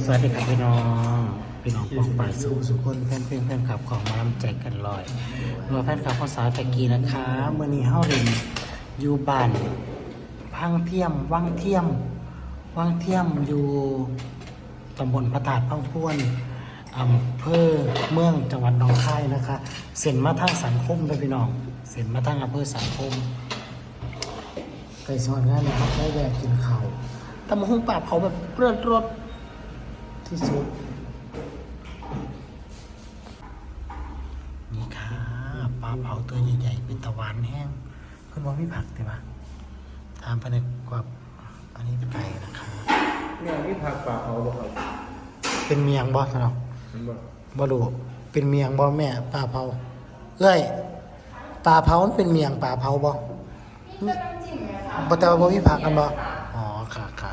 สวัสดีครับพี่น้อง พี่น้องปองป่ายสู้สุขคนแฟนเพลงแฟนคลับของมาลำใจกันลอยรัวแฟนคลับภาษาวตะกี้นะคะเมื่อนี้เฮาเรียนอยู่บ้านพังเทียมวังเทียมวังเทียมอยู่ตำบลพระธาตุพังพวนอำเภอเมืองจังหวัดหนองคายนะคะ เส้นมาทางสังคมเลยพี่น้อง เส้นมาทางอำเภอสังคมไก่สอนงานนะครับได้แวะกินข้าวตำมะฮุ่งป่าเผาแบบเลือดรส ที่สุด นี่ค่ะปลาเผาตัวใหญ่ๆเป็นตะวันแห้งเพื่อนว่ามีผักใช่ปะทานภายในกว่าอันนี้เป็นไก่นะคะเนี่ยนี่ผักป่าเขาบ่ครับเป็นเมียงบอสเนาะมันบ่บ่รู้เป็นเมียงบอแม่ปลาเผาเอ้ยปลาเผามันเป็นเมียงปลาเผาบอบ่แต่ว่าบ่มีผักกันบ่อ๋อค่ะค่ะ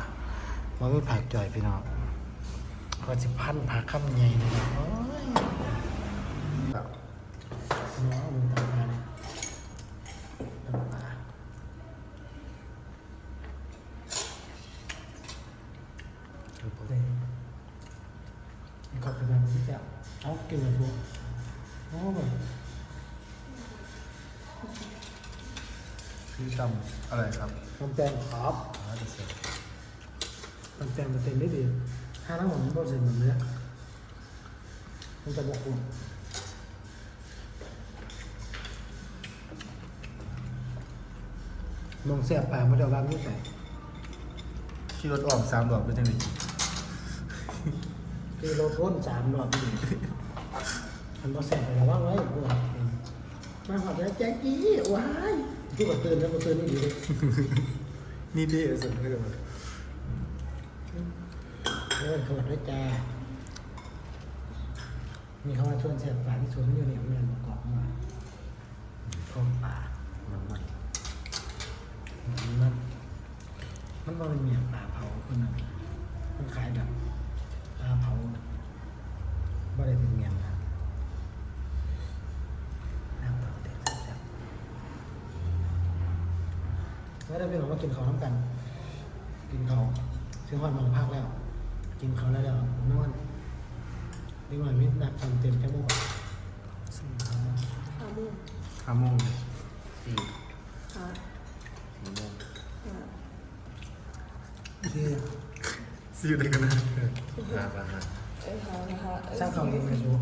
บ่มีผักจ่อยพี่น้อง ก็สิพันผักคำใหญ่เลยโอ้ยครับเนาะมันตำมาเนี่ยตาเอาไปเลยก็เป็นแบบที่จะเอาเกลือพวกโอ้ยพี่ตำอะไรครับตำแตงครับ อ๋อจะเสร็จตำแตงมันเต็มได้ดี ถ้าทั้งหมดมันบ่เสร็จแบบเนี้ยมันจะบกคุณมองเสียบปากมาเดี๋ยวบางนิดหน่อยขี่รถออกสามดอกเป็นจังได๋คือเราท้นสามรอบนี่มันก็เสียบไปแล้วว่างไว้พวกมาหอดแล้วแจ๊กกี้ว้ายที่ก็ตื่นแล้วก็ตื่นนี่ดีเลยนี่เด้สุดเลย เออขวดด้วยจ้ามีเขาว่าชวนเสียบปาที่ชวนอยู่เนี่ยมันประกอบมาท้องป่ามันมันมันมันว่าเป็นเมียปลาเผาคนนั้นมันขายแบบปลาเผาไม่ได้เป็นเมียนะน้ำเปล่าเด็ดแซ่บแล้วได้เป็นหรอว่ากินข้าวน้ำกัน กินข้าวซื้อหอดมองภาคแล้ว กินข้าวแล้วเดี๋ยวนอนนี่มันมิดนักทำเต็มแค่โมงขาบุ้งห้าโมงสี่ขาสี่โมงขาที่สี่ได้กันนะหาปะฮะเอ้ยขาขาเอ้ยสร้างเขาเองกันดู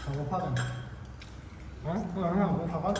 เขาก็พ่อกันฮะเขาเขาเขาก็